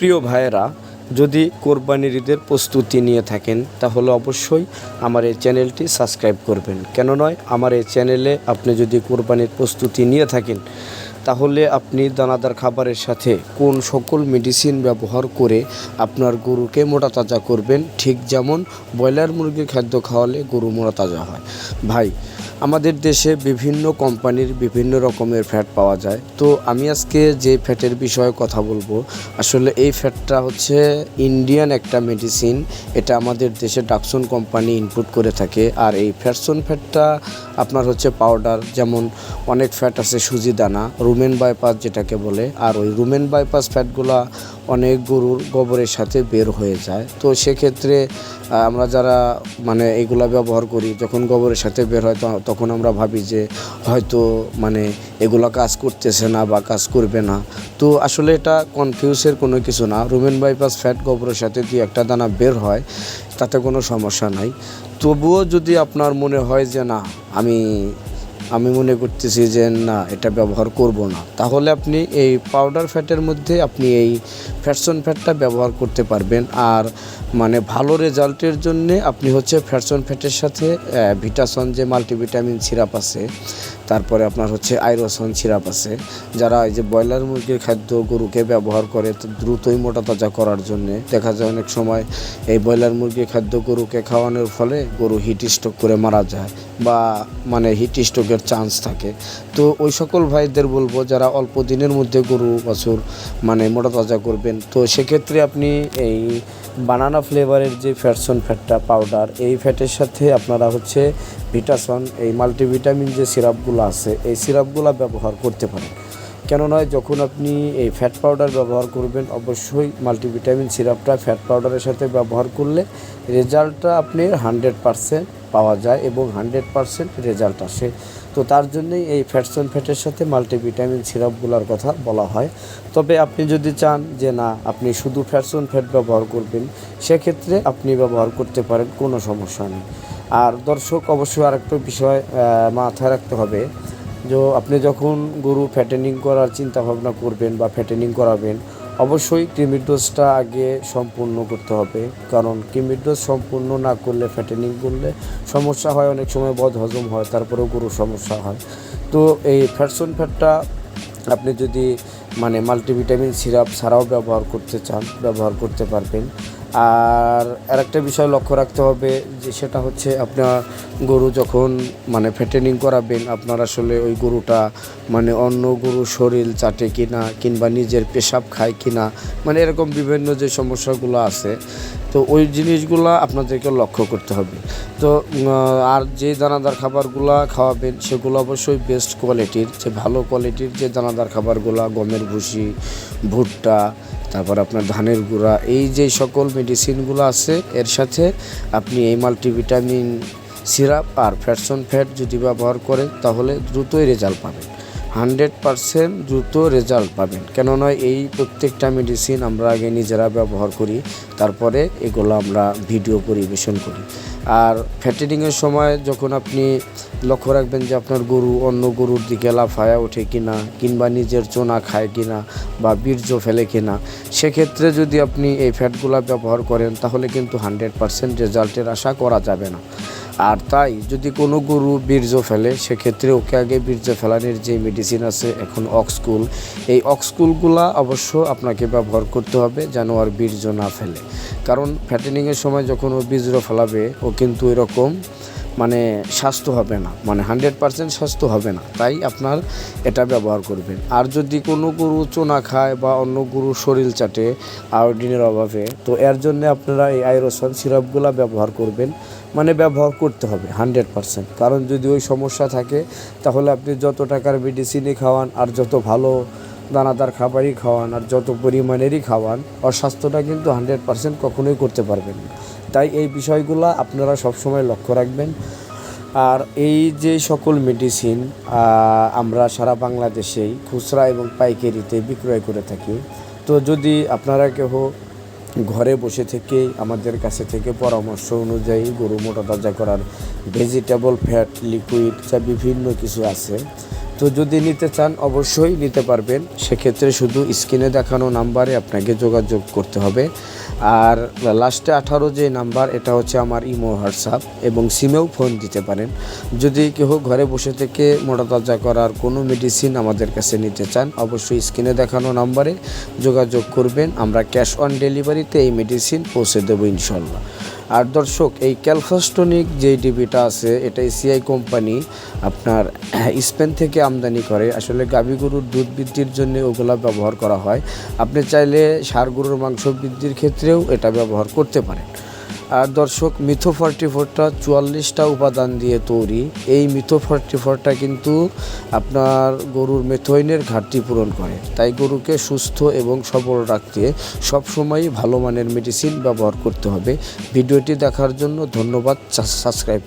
প্রিয় ভাইয়েরা, যদি কোরবানির ঈদের প্রস্তুতি নিয়ে থাকেন, তাহলে অবশ্যই আমার এই চ্যানেলটি সাবস্ক্রাইব করবেন। কেন নয়, আমার এই চ্যানেলে আপনি যদি কোরবানির প্রস্তুতি নিয়ে থাকেন, তাহলে আপনি দানাদার খাবারের সাথে কোন সকল মেডিসিন ব্যবহার করে আপনার গরুকে মোটা তাজা করবেন, ঠিক যেমন ব্রয়লার মুরগির খাদ্য খাওয়ালে গরু মোটা তাজা হয়। ভাই আমাদের দেশে বিভিন্ন কোম্পানির বিভিন্ন রকমের ফ্যাট পাওয়া যায়। তো আমি আজকে যে ফ্যাটের বিষয়ে কথা বলব, আসলে এই ফ্যাটটা হচ্ছে ইন্ডিয়ান একটা মেডিসিন। এটা আমাদের দেশে ডাকসন কোম্পানি ইনপুট করে থাকে। আর এই ফ্যাটসন ফ্যাটটা আপনার হচ্ছে পাউডার যেমন অনেক ফ্যাট আছে সুজি দানা, রুমেন বাইপাস যেটাকে বলে। আর ওই রুমেন বাইপাস ফ্যাটগুলা অনেক গরুর গোবরের সাথে বের হয়ে যায়। তো সেক্ষেত্রে আমরা যারা মানে এগুলা ব্যবহার করি, যখন গোবরের সাথে বের হয় তখন আমরা ভাবি যে হয়তো মানে এগুলা কাজ করতেছে না বা কাজ করবে না। তো আসলে এটা কনফিউজের কোনো কিছু না। রুমেন বাইপাস ফ্যাট গোবরের সাথে দিয়ে একটা দানা বের হয়, তাতে কোনো সমস্যা নাই। তবুও যদি আপনার মনে হয় যে না, আমি আমি মনে করতেছি যে না, এটা ব্যবহার করব না। তাহলে আপনি এই পাউডার ফ্যাটের মধ্যে আপনি এই ফ্যাটসন ফ্যাটটা ব্যবহার করতে পারবেন। আর মানে ভালো রেজাল্টের জন্যে আপনি হচ্ছে ফ্যাটসন ফ্যাটের সাথে ভিটাসন যে মাল্টিভিটামিন সিরাপ আছে তারপরে আপনার হচ্ছে আইরোসন সিরাপ আছে। যারা এই যে ব্রয়লার মুরগির খাদ্য গরুকে ব্যবহার করে দ্রুতই মোটা তাজা করার জন্যে দেখা যায় অনেক সময় এই ব্রয়লার মুরগির খাদ্য গরুকে খাওয়ানোর ফলে গরু হিট স্ট্রোক করে মারা যায় বা মানে হিট স্ট্রোকের চান্স থাকে। তো ওই সকল ভাইদের বলব যারা অল্প দিনের মধ্যে গরু, বছর মানে মোটা তাজা করবেন, তো সেক্ষেত্রে আপনি এই বানানা ফ্লেভারের যে ফ্যাটসন ফ্যাটটা পাউডার এই ফ্যাটের সাথে আপনারা হচ্ছে ভিটাসন এই মাল্টিভিটামিন যে সিরাপগুলো আছে, এই সিরাপগুলো ব্যবহার করতে পারেন। কেন নয় যখন আপনি এই ফ্যাট পাউডার ব্যবহার করবেন, অবশ্যই মাল্টিভিটামিন সিরাপটা ফ্যাট পাউডারের সাথে ব্যবহার করলে রেজাল্টটা আপনি হান্ড্রেড পারসেন্ট পাওয়া যায় এবং হান্ড্রেড পারসেন্ট রেজাল্ট আসে। তো তার জন্যই এই ফ্যাটসন ফ্যাটের সাথে মাল্টিভিটামিন সিরাপগুলোর কথা বলা হয়। তবে আপনি যদি চান যে না, আপনি শুধু ফ্যাটসন ফ্যাট ব্যবহার করবেন, সেক্ষেত্রে আপনি ব্যবহার করতে পারেন, কোনো সমস্যা নেই। আর দর্শক, অবশ্যই আরেকটা বিষয় মাথায় রাখতে হবে যে আপনি যখন গরু ফ্যাটেনিং করার চিন্তা ভাবনা করবেন বা ফ্যাটেনিং করাবেন অবশ্যই ক্রিমির ডোজটা আগে সম্পূর্ণ করতে হবে। কারণ ক্রিমির ডোজ সম্পূর্ণ না করলে ফ্যাটেনিং করলে সমস্যা হয়, অনেক সময় বদ হজম হয়, তারপরেও গরুর সমস্যা হয়। তো এই ফ্যাটসন ফ্যাটটা আপনি যদি মানে মাল্টিভিটামিন সিরাপ ছাড়াও ব্যবহার করতে চান, ব্যবহার করতে পারবেন। আর আরেকটা বিষয় লক্ষ্য রাখতে হবে যে সেটা হচ্ছে আপনার গরু যখন মানে ফেটেনিং করাবেন, আপনার আসলে ওই গরুটা মানে অন্য গরুর শরীর চাটে কিনা কিংবা নিজের পেশাব খায় কিনা মানে এরকম বিভিন্ন যে সমস্যাগুলো আছে, তো ওই জিনিসগুলো আপনাদেরকে লক্ষ্য করতে হবে। তো আর যে দানাদার খাবারগুলো খাওয়াবেন, সেগুলো অবশ্যই বেস্ট কোয়ালিটির যে ভালো কোয়ালিটির যে দানাদার খাবারগুলো, গমের ভুসি, ভুট্টা তারপর আপনার ধানের গুঁড়া, এই যে সকল মেডিসিনগুলো আছে, এর সাথে আপনি এই মাল্টিভিটামিন সিরাপ আর ফ্যাটসন ফ্যাট যদি ব্যবহার করেন, তাহলে দ্রুতই রেজাল্ট পাবেন। হান্ড্রেড পারসেন্ট দ্রুত রেজাল্ট পাবেন। কেননা এই প্রত্যেকটা মেডিসিন আমরা আগে নিজেরা ব্যবহার করি, তারপরে এগুলো আমরা ভিডিও পরিবেশন করি। আর ফ্যাটেনিংয়ের সময় যখন আপনি লক্ষ্য রাখবেন যে আপনার গরু অন্য গরুর দিকে লাফায়া ওঠে কিনা, কিংবা নিজের চোনা খায় কিনা, বা বীর্য ফেলে কিনা, সেক্ষেত্রে যদি আপনি এই ফ্যাটগুলো ব্যবহার করেন, তাহলে কিন্তু হান্ড্রেড পারসেন্ট রেজাল্টের আশা করা যাবে না। আর তাই যদি কোনো গরু বীর্য ফেলে, সেক্ষেত্রে ওকে আগে বীর্য ফেলানোর যে মেডিসিন আছে, এখন অক্সকুল এই অক্সকুলগুলা অবশ্য আপনাকে ব্যবহার করতে হবে যেন আর বীর্য না ফেলে। কারণ ফ্যাটেনিংয়ের সময় যখন ও বীর্য ফেলাবে, ও কিন্তু এরকম মানে স্বাস্থ্য হবে না মানে হান্ড্রেড পারসেন্ট স্বাস্থ্য হবে না, তাই আপনার এটা ব্যবহার করবেন। আর যদি কোনো গরু চোনা খায় বা অন্য গরুর শরীর চাটে আয়োডিনের অভাবে, তো এর জন্য আপনারা এই আইরোসন সিরাপগুলো ব্যবহার করবেন মানে ব্যবহার করতে হবে হান্ড্রেড পারসেন্ট। কারণ যদি ওই সমস্যা থাকে, তাহলে আপনি যত টাকার মেডিসিনই খাওয়ান আর যত ভালো দানাদার খাবারই খাওয়ান আর যত পরিমাণেরই খাওয়ান ওর স্বাস্থ্যটা কিন্তু হান্ড্রেড পারসেন্ট কখনোই করতে পারবেন না। তাই এই বিষয়গুলো আপনারা সবসময় লক্ষ্য রাখবেন। আর এই যে সকল মেডিসিন আমরা সারা বাংলাদেশেই খুচরা এবং পাইকারিতে বিক্রয় করে থাকি। তো যদি আপনারা কেহ ঘরে বসে থেকে আমাদের কাছে থেকে পরামর্শ অনুযায়ী গরু মোটা তাজা করার ভেজিটেবল ফ্যাট লিকুইড যা বিভিন্ন কিছু আছে তো যদি নিতে চান, অবশ্যই নিতে পারবেন। সেক্ষেত্রে শুধু স্ক্রিনে দেখানো নাম্বারে আপনাকে যোগাযোগ করতে হবে। আর লাস্টে আঠারো যে নাম্বার, এটা হচ্ছে আমার ইমো, হোয়াটসঅ্যাপ এবং সিমেও ফোন দিতে পারেন। যদি কেউ ঘরে বসে থেকে মোটা তাজা করার কোনো মেডিসিন আমাদের কাছে নিতে চান, অবশ্যই স্ক্রিনে দেখানো নাম্বারে যোগাযোগ করবেন। আমরা ক্যাশ অন ডেলিভারিতে এই মেডিসিন পৌঁছে দেবো ইনশাল্লাহ আর দর্শক, এই ক্যালফাস্টনিক যে ডিবিটা আছে, এটা এসিআই কোম্পানি আপনার স্পেন থেকে আমদানি করে। আসলে গাভী গরুর দুধ বৃদ্ধির জন্য ওগুলা ব্যবহার করা হয়। আপনি চাইলে সার গরুর মাংস বৃদ্ধির ক্ষেত্রেও এটা ব্যবহার করতে পারেন। আর দর্শক, মিথো ফর্টি ফোরটা চুয়াল্লিশটা উপাদান দিয়ে তৈরি। এই মিথো ফর্টি ফোরটা কিন্তু আপনার গরুর মেথোইনের ঘাটতি পূরণ করে। তাই গরুকে সুস্থ এবং সবল রাখতে সবসময়ই ভালো মানের মেডিসিন ব্যবহার করতে হবে। ভিডিওটি দেখার জন্য ধন্যবাদ। সাবস্ক্রাইব